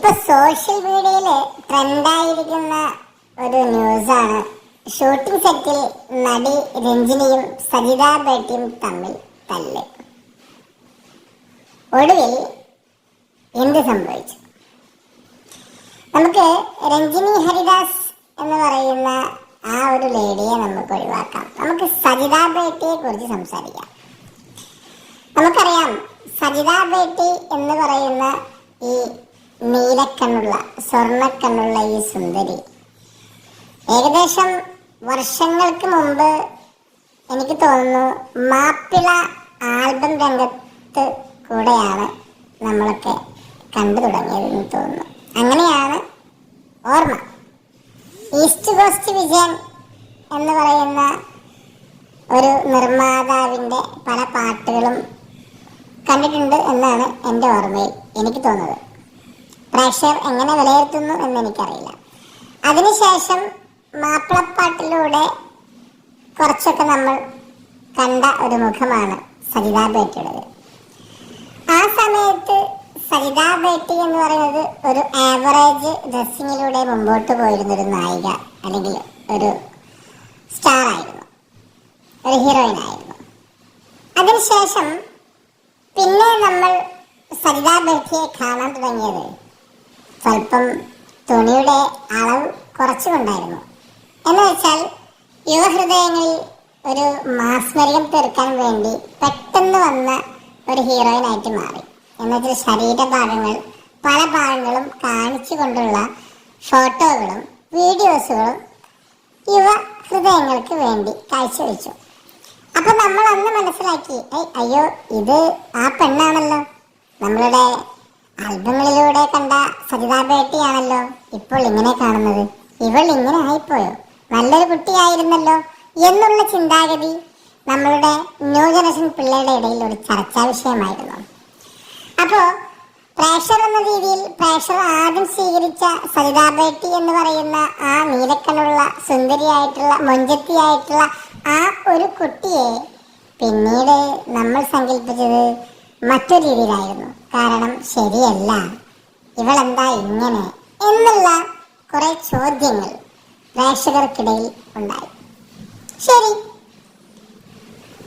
ഇപ്പൊ സോഷ്യൽ മീഡിയയിൽ ട്രെൻഡായിരിക്കുന്ന ഒരു ന്യൂസാണ് ഷൂട്ടിംഗ് സെറ്റിൽ നടി രഞ്ജിനിയും സരിത ബേട്ടിയും തമ്മിൽ തല്ല്. ഒടുവിൽ എന്ത് സംഭവിച്ചു? നമുക്ക് രഞ്ജിനി ഹരിദാസ് എന്ന് പറയുന്ന ആ ഒരു ലേഡിയെ നമുക്ക് ഒഴിവാക്കാം. നമുക്ക് സജിത ബേട്ടിയെ കുറിച്ച് സംസാരിക്കാം. നമുക്കറിയാം സജിത ബേട്ടി എന്ന് പറയുന്ന ഈ നീലക്കണ്ണുള്ള സ്വർണക്കണ്ണുള്ള ഈ സുന്ദരി. ഏകദേശം വർഷങ്ങൾക്ക് മുമ്പ് എനിക്ക് തോന്നുന്നു മാപ്പിള ആൽബം രംഗത്ത് കൂടെയാണ് നമ്മളൊക്കെ കണ്ടു തുടങ്ങിയതെന്ന് തോന്നുന്നു. അങ്ങനെയാണ് ഓർമ്മ. ഈസ്റ്റ് കോസ്റ്റ് വിജയൻ എന്ന് പറയുന്ന ഒരു നിർമ്മാതാവിന്റെ പല പാട്ടുകളും കണ്ടിട്ടുണ്ട് എന്നാണ് എന്റെ ഓർമ്മയിൽ എനിക്ക് തോന്നുന്നത്. പ്രേക്ഷകർ എങ്ങനെ വിലയിരുത്തുന്നു എന്ന് എനിക്കറിയില്ല. അതിനുശേഷം മാപ്പിളപ്പാട്ടിലൂടെ കുറച്ചൊക്കെ നമ്മൾ കണ്ട ഒരു മുഖമാണ് സരിതാ ബേട്ടിയുടേത് ആ സമയത്ത് സരിതാ ബേട്ടി എന്ന് പറയുന്നത് ഒരു ആവറേജ് ഡ്രസ്സിങ്ങിലൂടെ മുമ്പോട്ട് പോയിരുന്ന ഒരു നായിക അല്ലെങ്കിൽ ഒരു സ്റ്റാർ ആയിരുന്നു. ഒരു ഹീറോയിൻ ആയിരുന്നു. അതിനുശേഷം പിന്നെ നമ്മൾ സരിതാ ബേട്ടിയെ കാണാൻ തുടങ്ങിയത് സ്വല്പം തുണിയുടെ അളവ് കുറച്ചുകൊണ്ടായിരുന്നു. എന്ന് വെച്ചാൽ യുവഹൃദയങ്ങളിൽ ഒരു മാസ്മരികം തീർക്കാൻ വേണ്ടി പെട്ടെന്ന് വന്ന ഒരു ഹീറോയിനായിട്ട് മാറി. എന്നുവെച്ചാൽ ശരീരഭാഗങ്ങൾ പല ഭാഗങ്ങളും കാണിച്ചു കൊണ്ടുള്ള ഫോട്ടോകളും വീഡിയോസുകളും യുവ ഹൃദയങ്ങൾക്ക് വേണ്ടി കാഴ്ചവെച്ചു അപ്പം നമ്മൾ അന്ന് മനസ്സിലാക്കി അയ്യോ ഇത് ആ പെണ്ണാണല്ലോ. നമ്മളുടെ ആൽബങ്ങളിലൂടെ കണ്ട സരിതാ ബേട്ടിയാണല്ലോ ഇപ്പോൾ ഇങ്ങനെ കാണുന്നത്. ഇവൾ ഇങ്ങനെ ആയിപ്പോയോ? നല്ലൊരു കുട്ടിയായിരുന്നല്ലോ എന്നുള്ള ചിന്താഗതി നമ്മളുടെ ന്യൂ ജനറേഷൻ പിള്ളേരുടെ ഇടയിൽ ഒരു ചർച്ചാ വിഷയമായിരുന്നു. അപ്പോ പ്രേഷർ എന്ന രീതിയിൽ പ്രേഷർ ആദ്യം സ്വീകരിച്ച സരിതാ ബേട്ടി എന്ന് പറയുന്ന ആ നീലക്കണ്ണുള്ള സുന്ദരിയായിട്ടുള്ള മൊഞ്ചത്തിയായിട്ടുള്ള ആ ഒരു കുട്ടിയെ പിന്നീട് നമ്മൾ സങ്കല്പിച്ചത് മറ്റൊരു രീതിയിലായിരുന്നു. കാരണം ശരിയല്ല. ഇവളെന്താ ഇങ്ങനെ? എന്നുള്ള കുറെ ചോദ്യങ്ങൾ പ്രേക്ഷകർക്കിടയിൽ ഉണ്ടായി. ശരി.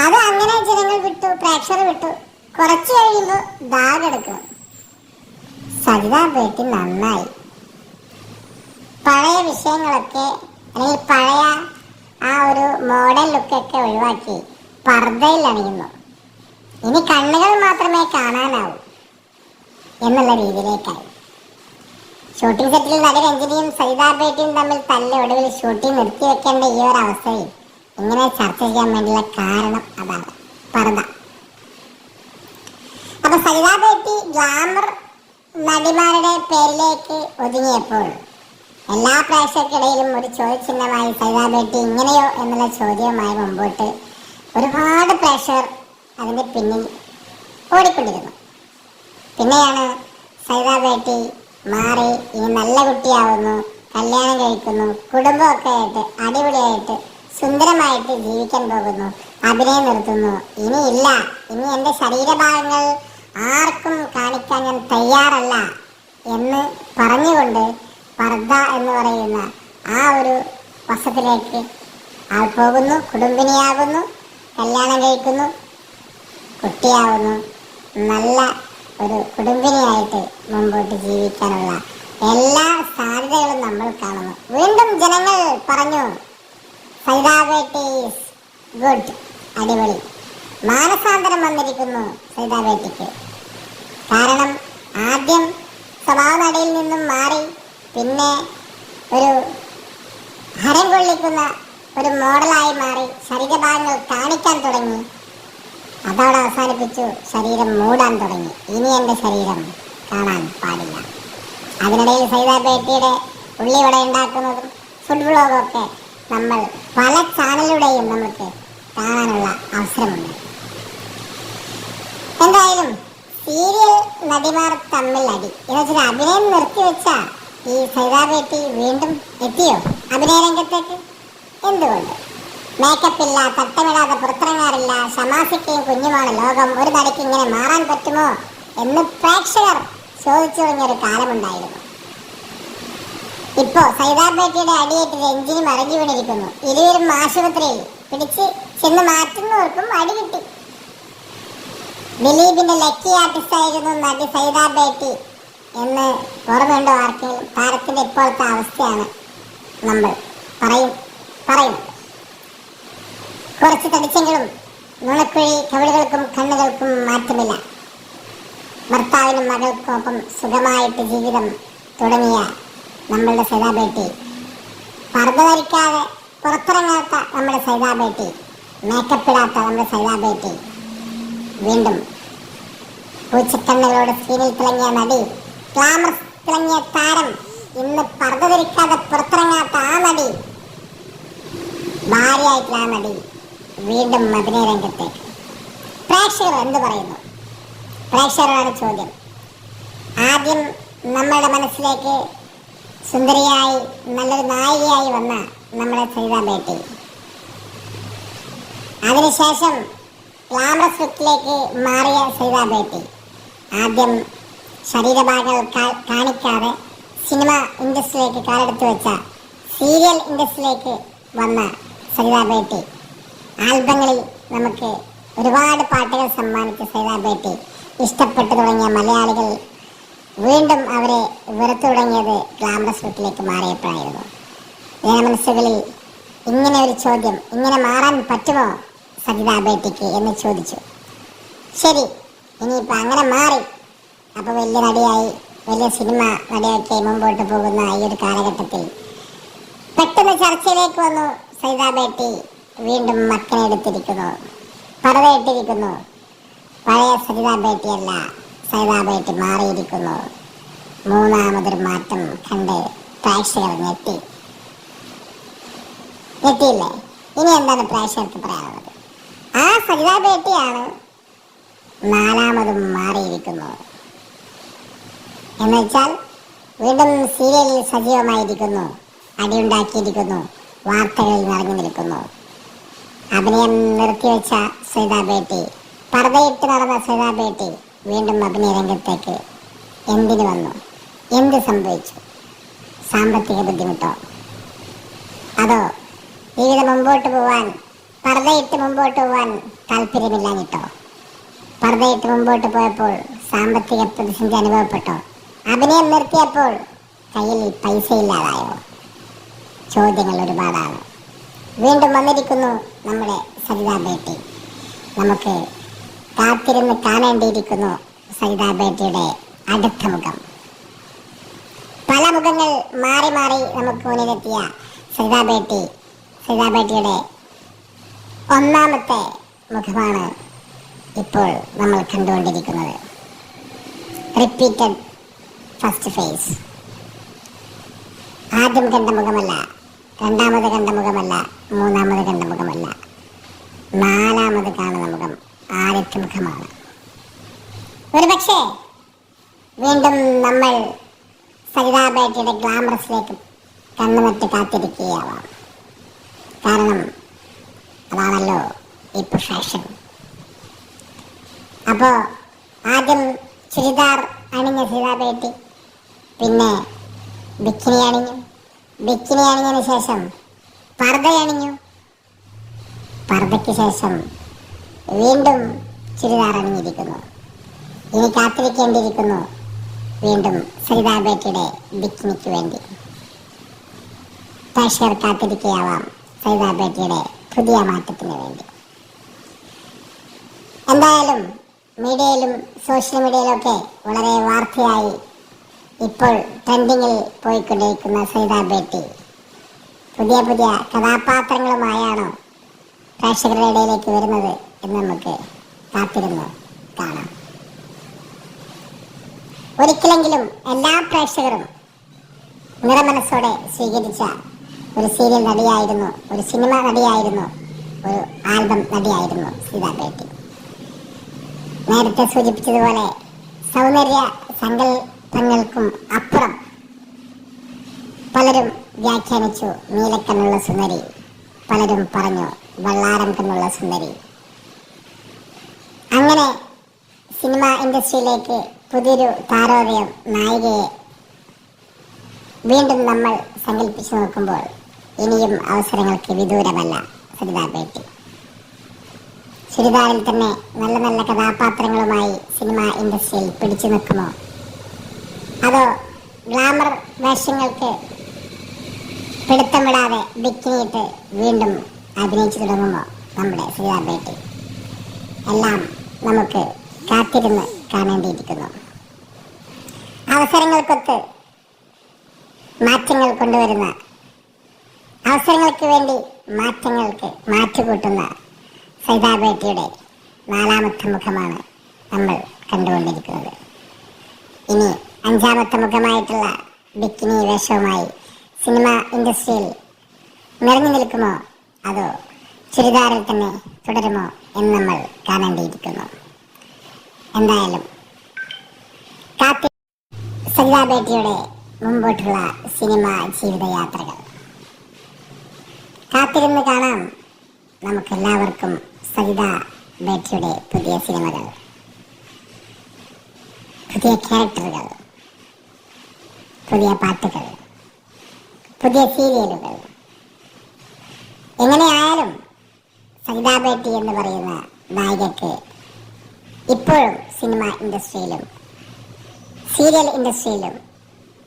അത് അങ്ങനെ ജനങ്ങൾ വിട്ടു പ്രേക്ഷകർ വിട്ടു. കുറച്ച് കഴിയുമ്പോൾ ദാഗെടുക്കും സരിതാ പേട്ടി നന്നായി. പഴയ വിഷയങ്ങളൊക്കെ അല്ലെങ്കിൽ പഴയ ആ ഒരു മോഡൽ ലുക്കൊക്കെ ഒഴിവാക്കി പർദ്ദയിൽ അണിയുന്നു ഇനി കണ്ണുകൾ മാത്രമേ കാണാനാവൂ. എന്നുള്ള രീതിയിലേക്കായി. ഷൂട്ടിംഗ് സെറ്റിൽ നടി രഞ്ജിനിയും സരിതാ ബേട്ടിയും തമ്മിൽ തല്ല ഒടുവിൽ ഷൂട്ടിംഗ് നിർത്തിവെക്കേണ്ട ഈ ഒരു അവസ്ഥയിൽ ഇങ്ങനെ ചർച്ച ചെയ്യാൻ വേണ്ടിയുള്ള കാരണം അതാണ് പർദ്ദ. അപ്പൊ സരിതാ ബേട്ടി ഗ്ലാമർ നടിമാരുടെ പേരിലേക്ക് ഒതുങ്ങിയപ്പോൾ എല്ലാ പ്രേക്ഷകർക്കിടയിലും ഒരു ചോദ്യചിഹ്നമായി സരിതാ ബേട്ടി ഇങ്ങനെയോ എന്നുള്ള ചോദ്യവുമായി മുമ്പോട്ട് ഒരുപാട് പ്രേക്ഷകർ അതിന്റെ പിന്നിൽ ഓടിക്കൊണ്ടിരുന്നു. പിന്നെയാണ് സരിതാ ബേട്ടി മാറി ഇനി നല്ല കുട്ടിയാവുന്നു കല്യാണം കഴിക്കുന്നു കുടുംബമൊക്കെ ആയിട്ട് അടിപൊളിയായിട്ട് സുന്ദരമായിട്ട് ജീവിക്കാൻ പോകുന്നു അഭിനയം നിർത്തുന്നു. ഇനി ഇല്ല ഇനി എന്റെ ശരീരഭാഗങ്ങൾ ആർക്കും കാണിക്കാൻ ഞാൻ തയ്യാറല്ല എന്ന് പറഞ്ഞുകൊണ്ട് പർദ്ദ എന്ന് പറയുന്ന ആ ഒരു വശത്തിലേക്ക് ആൾ പോകുന്നു കുടുംബിനിയാകുന്നു കല്യാണം കഴിക്കുന്നു കുട്ടിയാവുന്നു. നല്ല ഒരു കുടുംബിനിയായിട്ട് മുമ്പോട്ട് ജീവിക്കാനുള്ള എല്ലാ സാധ്യതകളും നമ്മൾ കാണുന്നു. വീണ്ടും ജനങ്ങൾ പറഞ്ഞു സൈതാബേട്ടി ഗുഡ് അടിപൊളി. മാനസാന്തരം വന്നിരിക്കുന്നു സൈതാബേട്ടിക്ക് കാരണം ആദ്യം സ്വഭാവനടയിൽ നിന്നും മാറി പിന്നെ ഒരു ഹരം കൊള്ളിക്കുന്ന ഒരു മോഡലായി മാറി ശരീരഭാഗങ്ങൾ കാണിക്കാൻ തുടങ്ങി. അതോടെ അവസാനിപ്പിച്ചു. ശരീരം മൂടാൻ തുടങ്ങി. ഇനി എന്റെ ശരീരം കാണാൻ പാടില്ല. അതിനിടയിൽ സൈതാപേട്ടിയുടെ ഉള്ളിവട ഉണ്ടാക്കുന്നതും ഫുഡ് വ്ളോഗൊക്കെ നമ്മൾ പല ചാനലിലൂടെയും നമുക്ക് കാണാനുള്ള അവസരമുണ്ട്. എന്തായാലും സീരിയൽ നടിമാർ തമ്മിൽ അടി. എന്ന് വെച്ചാൽ അഭിനയം നിർത്തിവെച്ച ഈ സൈതാപേട്ടി വീണ്ടും എത്തിയോ? അഭിനയ രംഗത്തേക്ക്? എന്തുകൊണ്ട്? മേക്കപ്പ് ഇല്ല തട്ടമിടാതെ പുറത്തിറങ്ങാറില്ല ശമാസിക്കയും കുഞ്ഞുമാണ് ലോകം. ഒരു നടിക്ക് ഇങ്ങനെ മാറാൻ പറ്റുമോ എന്ന് പ്രേക്ഷകർ ചോദിച്ചു തുടങ്ങിയൊരു കാലമുണ്ടായിരുന്നു. ഇപ്പോ സൈതാബേട്ടിയുടെ അടിയേറ്റ് രഞ്ജിനി മറഞ്ഞു വീണിരിക്കുന്നു ഇരുവരും ആശുപത്രിയിൽ പിടിച്ച് ചെന്ന് മാറ്റുന്നവർക്കും അടി കിട്ടി. ദിലീപിന്റെ ലക്കി ആർട്ടിസ്റ്റ് ആയിരുന്നു നടി സൈതാബേട്ടി എന്ന് ഓർമ്മയുണ്ടോ ആർക്കെങ്കിലും? താരത്തിന്റെ ഇപ്പോഴത്തെ അവസ്ഥയാണ് നമ്മൾ പറയും പറയും. കുറച്ച് തടിച്ചെങ്കിലും നുണക്കുഴി കവിളുകൾക്കും കണ്ണുകൾക്കും മാറ്റമില്ല. ഭർത്താവിനും മകൾക്കൊപ്പം സുഖമായിട്ട് ജീവിതം തുടങ്ങിയ നമ്മളുടെ സൈതാബേട്ടി. പർദ്ദ ധരിക്കാതെ പുറത്തിറങ്ങാത്ത നമ്മുടെ സൈതാബേട്ടി. മേക്കപ്പിടാത്ത നമ്മുടെ സൈതാബേട്ടി. വീണ്ടും പൂച്ചക്കണ്ണുകളോട് സീനിൽ തിളങ്ങിയ നടി ഗ്ലാമർ തിളങ്ങിയ താരം ഇന്ന് പർദ്ദ ധരിക്കാതെ പുറത്തിറങ്ങാത്ത ആ നടി ഭാര്യയായിട്ടുള്ള ആ നടി. വീണ്ടും മതിനെ രംഗത്തേക്ക് പ്രേക്ഷകർ എന്ത് പറയുന്നു? പ്രേക്ഷകരോടാണ് ചോദ്യം. ആദ്യം നമ്മളുടെ മനസ്സിലേക്ക് സുന്ദരിയായി നല്ലൊരു നായികയായി വന്ന നമ്മുടെ സരിതാ ബേട്ടി. അതിനുശേഷം ഗ്ലാമറസ് ലുക്കിലേക്ക് മാറിയ സരിതാ ബേട്ടി. ആദ്യം ശരീരഭാഗങ്ങൾ കാണിക്കാതെ സിനിമ ഇൻഡസ്ട്രിയിലേക്ക് കാലെടുത്ത് വെച്ച സീരിയൽ ഇൻഡസ്ട്രിയിലേക്ക് വന്ന സരിതാ ബേട്ടി. ആൽബങ്ങളിൽ നമുക്ക് ഒരുപാട് പാട്ടുകൾ സമ്മാനിച്ച സൈതാബേട്ടി ബേട്ടി ഇഷ്ടപ്പെട്ടു തുടങ്ങിയ മലയാളികൾ വീണ്ടും അവരെ വെറുത്തു തുടങ്ങിയത് ഗ്ലാമറസ് വീട്ടിലേക്ക് മാറിയപ്പോഴായിരുന്നു. ജനമനസ്സുകളിൽ ഇങ്ങനെ ഒരു ചോദ്യം ഇങ്ങനെ മാറാൻ പറ്റുമോ സജിതാബേട്ടിക്ക് എന്ന് ചോദിച്ചു. ശരി ഇനിയിപ്പോൾ അങ്ങനെ മാറി. അപ്പോൾ വലിയ നടിയായി വലിയ സിനിമ നടിയൊക്കെ മുമ്പോട്ട് പോകുന്ന ഈ ഒരു കാലഘട്ടത്തിൽ പെട്ടെന്ന് ചർച്ചയിലേക്ക് വന്നു സൈത ബേട്ടി. വീണ്ടും മക്കനെ എടുത്തിരിക്കുന്നു. പറവയിട്ടിരിക്കുന്നു പഴയ സരിത ബേട്ടിയല്ല മാറിയിരിക്കുന്നു. മൂന്നാമതൊരു മാറ്റം കണ്ട് പ്രേക്ഷകർ ഞെട്ടി. ഞെട്ടിയില്ലേ? ഇനി എന്താണ് പ്രേക്ഷകർക്ക് പറയാനുള്ളത്? ആ സരിത ബേട്ടിയാണ് നാലാമതും മാറിയിരിക്കുന്നു. എന്നുവെച്ചാൽ വീണ്ടും സീരിയലിൽ സജീവമായിരിക്കുന്നു. അടിയുണ്ടാക്കിയിരിക്കുന്നു. വാർത്തകളിൽ നിറഞ്ഞു നിൽക്കുന്നു. അഭിനയം നിർത്തിവെച്ച സരിത ബേട്ടി പർദ്ദയിട്ട് നടന്ന സരിത ബേട്ടി വീണ്ടും അഭിനയ രംഗത്തേക്ക് എന്തിനു വന്നു? എന്ത് സംഭവിച്ചു? സാമ്പത്തിക ബുദ്ധിമുട്ടോ? അതോ ജീവിതം മുമ്പോട്ട് പോവാൻ പർദ്ദയിട്ട് മുമ്പോട്ട് പോവാൻ താല്പര്യമില്ലാഞ്ഞിട്ടോ? പർദ്ദയിട്ട് മുമ്പോട്ട് പോയപ്പോൾ സാമ്പത്തിക പ്രതിസന്ധി അനുഭവപ്പെട്ടോ? അഭിനയം നിർത്തിയപ്പോൾ കയ്യിൽ പൈസ ഇല്ലാതായോ ചോദ്യങ്ങൾ ഒരുപാടാണ്. വീണ്ടും വന്നിരിക്കുന്നു നമ്മുടെ സരിതാ ബേട്ടി. നമുക്ക് കാത്തിരുന്ന് കാണേണ്ടിയിരിക്കുന്നു സരിതാ ബേട്ടിയുടെ അടുത്ത മുഖം. പല മുഖങ്ങൾ മാറി മാറി നമുക്ക് മുന്നിലെത്തിയ സരിതാ ബേട്ടി സരിതാ ബേട്ടിയുടെ ഒന്നാമത്തെ മുഖമാണ് ഇപ്പോൾ നമ്മൾ കണ്ടുകൊണ്ടിരിക്കുന്നത്. റിപ്പീറ്റഡ് ഫസ്റ്റ് ഫേസ് ആദ്യം കണ്ട മുഖമല്ല രണ്ടാമത് കണ്ട മുഖമല്ല മൂന്നാമത് കണ്ട മുഖമല്ല നാലാമത് കാണുന്ന മുഖം ആദ്യത്തെ മുഖമാണ്. ഒരുപക്ഷേ വീണ്ടും നമ്മൾ സരിതാബേട്ടയുടെ ഗ്ലാമറസിലേക്ക് കണ്ണുനട്ട് കാത്തിരിക്കുകയാവാം. കാരണം അതാണല്ലോ ഇപ്പൊ ഫാഷൻ അപ്പോൾ ആദ്യം ചുരിദാർ അണിഞ്ഞ സരിതാബേട്ടി പിന്നെ ബിക്കിനി അണിഞ്ഞു. ബിക്കിനി അണിഞ്ഞതിന് ശേഷം പർദ്ദ അണിഞ്ഞു. പർദ്ദയ്ക്ക് ശേഷം വീണ്ടും ചുരിദാർ അണിഞ്ഞിരിക്കുന്നു. ഇനി കാത്തിരിക്കേണ്ടിയിരിക്കുന്നു വീണ്ടും സരിതാ ബേട്ടിയുടെ ബിക്കിനിക്ക് വേണ്ടി. പ്രേക്ഷകർ കാത്തിരിക്കുകയാവാം സരിതാ ബേട്ടിയുടെ പുതിയ മാറ്റത്തിന് വേണ്ടി. എന്തായാലും മീഡിയയിലും സോഷ്യൽ മീഡിയയിലൊക്കെ വളരെ വാർത്തയായി ഇപ്പോൾ ട്രെൻഡിങ്ങിൽ പോയിക്കൊണ്ടിരിക്കുന്ന സരിതാ ബേട്ടി. പുതിയ പുതിയ കഥാപാത്രങ്ങളുമായാണോ പ്രേക്ഷകരുടെ ഇടയിലേക്ക് വരുന്നത് എന്ന് നമുക്ക് കാത്തിരുന്നു കാണാം. ഒരിക്കലെങ്കിലും എല്ലാ പ്രേക്ഷകരും നിറമനസ്സോടെ സ്വീകരിച്ച ഒരു സീരിയൽ നടിയായിരുന്നു ഒരു സിനിമ നടിയായിരുന്നു ഒരു ആൽബം നടിയായിരുന്നു സീതാ ബേട്ടി. നേരത്തെ സൂചിപ്പിച്ചതുപോലെ സൗന്ദര്യ സങ്കല്പങ്ങൾക്കും അപ്പുറം പലരും വ്യാഖ്യാനിച്ചു നീലക്കണ്ണുള്ള സുന്ദരി. പലരും പറഞ്ഞു വെള്ളാരം കണ്ണുള്ള സുന്ദരി. അങ്ങനെ സിനിമ ഇൻഡസ്ട്രിയിലേക്ക് പുതിയൊരു താരോദയം നായികയെ വീണ്ടും നമ്മൾ സങ്കല്പിച്ചു നോക്കുമ്പോൾ ഇനിയും അവസരങ്ങൾക്ക് വിദൂരമല്ല സരിതാ ബേട്ടി. ചുരിദാറിൽ തന്നെ നല്ല നല്ല കഥാപാത്രങ്ങളുമായി സിനിമ ഇൻഡസ്ട്രിയിൽ പിടിച്ചു നിൽക്കുമോ? അതോ ഗ്ലാമർ വേഷങ്ങൾക്ക് പിടുത്തമിടാതെ ബിക്കിനിയിട്ട് വീണ്ടും അഭിനയിച്ചു തുടങ്ങുമ്പോൾ നമ്മുടെ സരിതാ ബേട്ടി എല്ലാം നമുക്ക് കാത്തിരുന്ന് കാണേണ്ടിയിരിക്കുന്നു. അവസരങ്ങൾക്കൊത്ത് മാറ്റങ്ങൾ കൊണ്ടുവരുന്ന അവസരങ്ങൾക്ക് വേണ്ടി മാറ്റങ്ങൾക്ക് മാറ്റുകൂട്ടുന്ന സൈതാബേട്ടിയുടെ നാലാമത്തെ മുഖമാണ് നമ്മൾ കണ്ടുകൊണ്ടിരിക്കുന്നത്. ഇനി അഞ്ചാമത്തെ മുഖമായിട്ടുള്ള ബിക്കിനി വേഷവുമായി സിനിമ ഇൻഡസ്ട്രിയിൽ നിറഞ്ഞു നിൽക്കുമോ? അതോ ചുരിദാറിൽ തന്നെ തുടരുമോ എന്ന് നമ്മൾ കാണേണ്ടിയിരിക്കുന്നു. എന്തായാലും കാത്തി സരിതാബേട്ടിയുടെ മുമ്പോട്ടുള്ള സിനിമ ജീവിതയാത്രകൾ. കാത്തിരുന്ന് കാണാം നമുക്കെല്ലാവർക്കും സരിതാ ബേട്ടിയുടെ പുതിയ സിനിമകൾ പുതിയ ക്യാരക്ടറുകൾ. പുതിയ പാട്ടുകൾ പുതിയ സീരിയലുകൾ. എങ്ങനെയായാലും സരിതാ ബേട്ടി എന്ന് പറയുന്ന നായികക്ക് ഇപ്പോഴും സിനിമ ഇൻഡസ്ട്രിയിലും സീരിയൽ ഇൻഡസ്ട്രിയിലും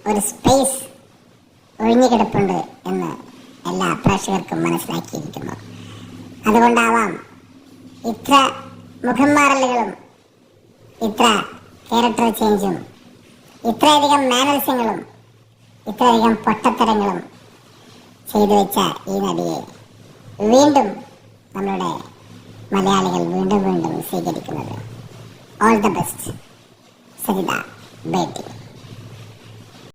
ഒരു സ്പേസ് ഒഴിഞ്ഞുകിടപ്പുണ്ട് എന്ന് എല്ലാ പ്രേക്ഷകർക്കും മനസ്സിലാക്കിയിരിക്കുന്നു. അതുകൊണ്ടാവാം ഇത്ര മുഖം മാറലുകളും ഇത്ര ക്യാരക്ടർ ചേഞ്ചും ഇത്രയധികം മാനൽസ്യങ്ങളും ഇത്രയധികം പൊട്ടത്തരങ്ങളും ചെയ്തു വെച്ച ഈ നടിയെ വീണ്ടും നമ്മളുടെ മലയാളികൾ വീണ്ടും വീണ്ടും സ്വീകരിക്കുന്നത്. All the best Saritha Beti